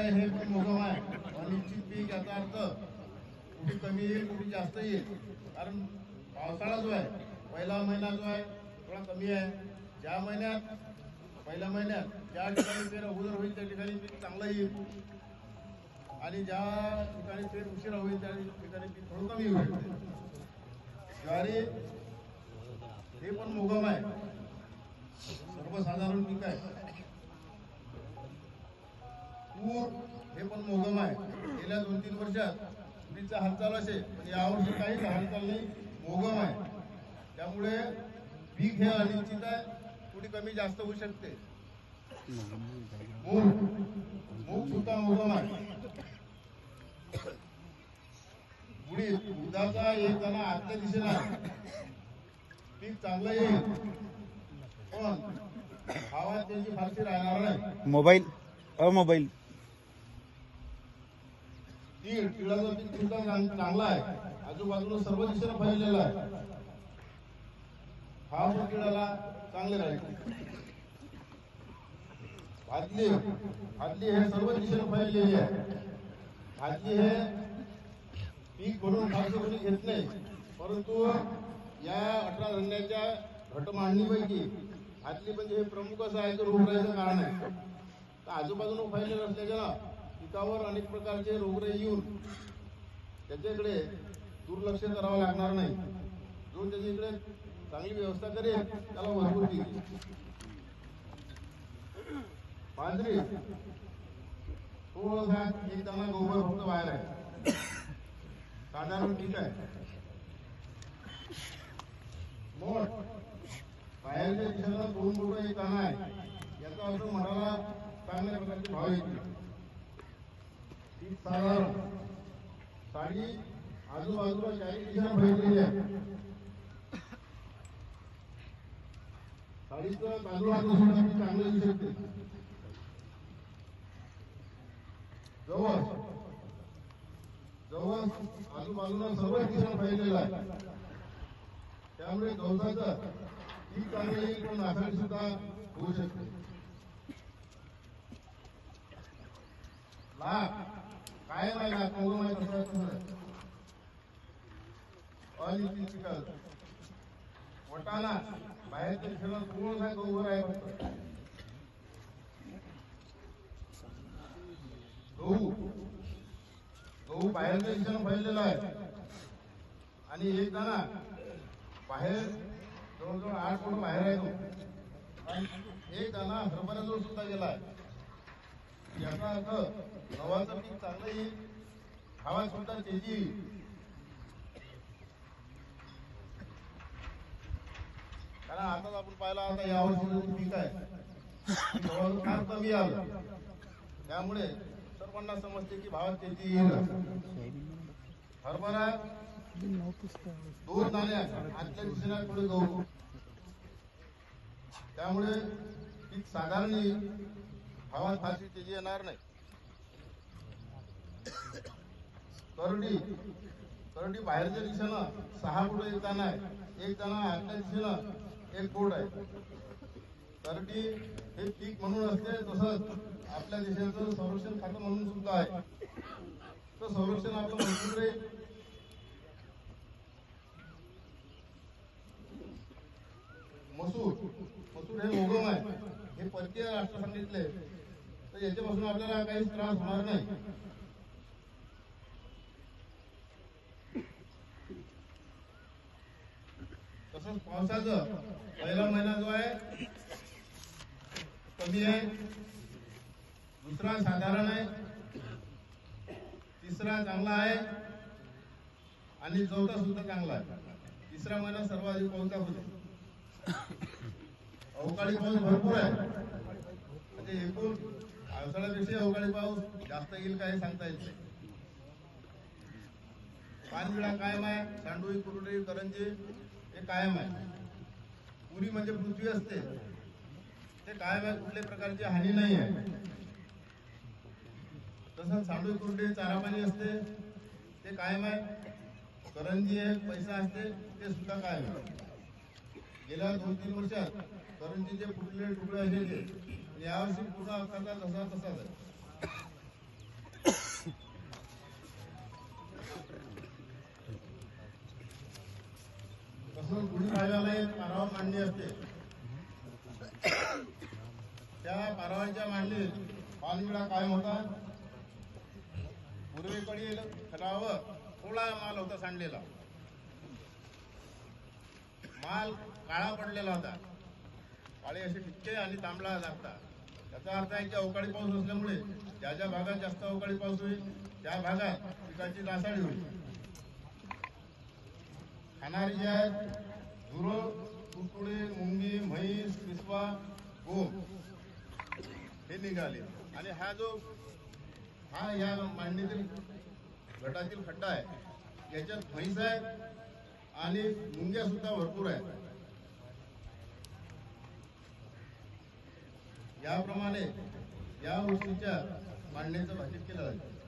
आहे हे पण मोगव आहे. अनिश्चित पीक याचा अर्थ कुठे कमी येईल कुठे जास्त येईल. कारण पावसाळा जो आहे पहिला महिना जो आहे थोडा कमी आहे. ज्या महिन्यात पहिल्या महिन्यात ज्या ठिकाणी पेर अगोदर होईल त्या ठिकाणी पीक चांगलं येईल. आणि ज्या ठिकाणी पेर उशिरा होईल त्या ठिकाणी पीक थोडं कमी होईल. ज्वारी हे पण मोगम आहे. सर्वसाधारण पीक आहे. पूर हे पण मोगम आहे. गेल्या दोन तीन वर्षात तुरीचा हालचाल असेल पण यावर्षी काहीच हालचाल नाही मोगम आहे. त्यामुळे पीक हे अनिश्चित आहे थोडी कमी जास्त होऊ शकते. मूग मूग सुद्धा मोगम आहे. उडीद उदाचा एक जण आतल्या दिशेला पीक चांगलं येईल पण हवा त्याची फारशी राहणार नाही. मोबाईल अ मोबाईल. तीळ तिळाचं पीक सुद्धा चांगला आहे. आजूबाजूला सर्व दिशेला फैललेला आहे. हा पण तिळाला चांगले राहील. भादली भादली हे सर्व दिशेला फैललेली आहे. भादली हे पीक म्हणून फारसं कोणी घेत नाही. परंतु या अठरा धान्याच्या घटमांडणीपैकी भादली म्हणजे हे प्रमुख असं आहे की राहायचं कारण आहे. तर आजूबाजूला फैललेलं असल्याच्या पिकावर अनेक प्रकारचे रोगराई येऊन त्याच्याकडे दुर्लक्ष करावं लागणार नाही. जो त्याच्याकडे चांगली व्यवस्था करेल त्याला भरपूर देईल. बाजरी थोडासा एक दाना गोबर फक्त बाहेर आहे. साधारण ठीक आहे. मोठ बाहेरच्या दिशेला दोन रुपये एक दाना आहे. याचा अर्थ मनाला चांगल्या प्रकारचे भाव येतील सागर साडी आजूबाजूला चारी दिशा भरलेली आहे साडीचं तांदूळ सुद्धा ती चांगलं दिसू शकते जवळ जवळ आजूबाजूला सर्व दिशा फैललेला आहे. त्यामुळे गवसाचं पीक चांगलं येईल पण नासाडी सुद्धा होऊ शकते. लाख काय नाही कोण माहिती आहे कसं आहे तसं आहे. अनिश्चित पिकाचं वटाणा बाहेरच्या दिशेला थोडासा गहू आहे फक्त. गहू. गहू बाहेरच्या दिशेनं फैललेला आहे. आणि एक जणा बाहेर जवळजवळ आठ फूट बाहेर आहे तो. एक जणा हरभऱ्याजवळ सुद्धा गेला आहे. याचा अर्थ गव्हाचं पीक चांगलं येईल हवा सुद्धा तेजी येईल. कारण आताच आपण पाहिला आता यावर्षी जो पीक आहे. गव्हाचं फार कमी आलं. त्यामुळे सर्वांना समजते की भावात तेजी येईल. हरभरा दोन दाणे आजच्या दिशेला पुढे जाऊ त्यामुळे पीक साधारण येईल. हवा फारशी तेजी येणार नाही. करडी करडी बाहेरच्या दिशेनं सहा फुट एक दाणा आहे. एक दाणा आतल्या दिशेनं एक फूट आहे. करडी हे पीक म्हणून असते तसंच आपल्या देशाचं संरक्षण खातं म्हणून सुद्धा आहे. तर संरक्षण आपलं मजबूत राहील. मसूर मसूर हे मोगम आहे. हे परकीय राष्ट्र सांगितले तर याच्यापासून आपल्याला काही त्रास होणार नाही. तसंच पावसाचं पहिला महिना जो आहे कमी आहे. दुसरा साधारण आहे. तिसरा चांगला आहे. आणि चौथा सुद्धा चांगला आहे. तिसरा महिना सर्वाधिक पाऊसा होते अवकाळी पाऊस भरपूर आहे. म्हणजे एकूण पावसाळ्यापेक्षा अवकाळी पाऊस जास्त येईल काय सांगता येत नाही. पानविडा कायम आहे सांडोळी कुरडे करंजी हे कायम आहे. पुरी म्हणजे पृथ्वी असते. ते कायम आहे कुठल्याही प्रकारची हानी नाही आहे. तसंच सांडोळी कुरडे चारा पाणी असते ते कायम आहे. करंजी आहे पैसा असते ते सुद्धा कायम आहे. गेल्या दोन तीन वर्षात कारण तिथे फुटलेले तुकडे आलेले यावर्षी पुन्हा अखादा तसा तसाच आहे. तसंच गुढीपाडव्याला एक पारावा मांडणी असते. त्या पारावांच्या मांडणीत पानविडा कायम होता पूर्वेकडील खरावर थोडा माल होता सांडलेला. माल काळा पडलेला होता. काळे असे टिक्के आणि तांबडा लागतात. त्याचा अर्थ आहे की अवकाळी पाऊस असल्यामुळे ज्या ज्या भागात जास्त अवकाळी पाऊस होईल त्या भागात पिकाची नासाडी होईल. खाणारी जी आहेत धुर तुडतुडे मुंगी म्हैस पिसवा गोम हे निघाले. आणि हा जो हा या मांडणीतील गटातील खड्डा आहे याच्यात म्हैस आहे आणि मुंग्या सुद्धा भरपूर आहेत. याप्रमाणे या गोष्टीच्या मांडणीचं भाषित केलं जातं